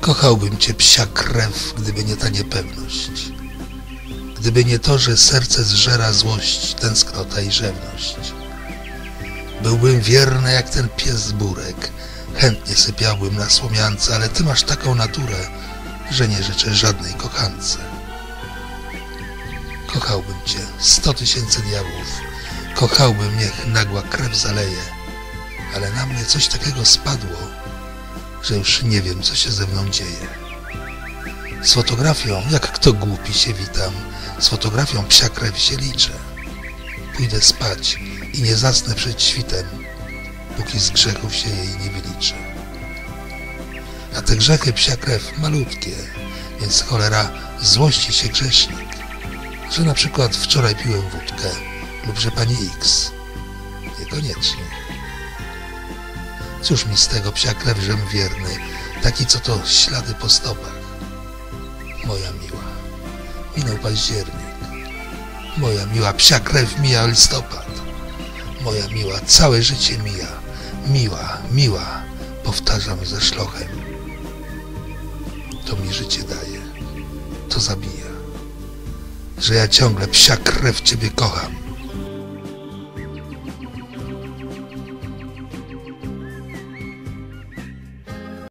Kochałbym cię, psia krew, gdyby nie ta niepewność. Gdyby nie to, że serce zżera złość, tęsknota i rzewność. Byłbym wierny jak ten pies burek. Chętnie sypiałbym na słomiance, ale ty masz taką naturę, że nie życzę żadnej kochance. Kochałbym cię, sto tysięcy diabłów. Kochałbym, niech nagła krew zaleje. Ale na mnie coś takiego spadło, że już nie wiem, co się ze mną dzieje. Z fotografią, jak kto głupi się witam, z fotografią psia krew się liczę. Pójdę spać i nie zasnę przed świtem, póki z grzechów się jej nie wyliczę. A te grzechy psia krew malutkie, więc cholera złości się grzesznik, że na przykład wczoraj piłem wódkę lub że pani X. Niekoniecznie. Cóż mi z tego psia krew, żem wierny, taki co to ślady po stopach. Moja miła, minął październik. Moja miła, psia krew mija listopad. Moja miła, całe życie mija. Miła, miła, powtarzam ze szlochem. To mi życie daje, to zabija. Że ja ciągle psia krew ciebie kocham.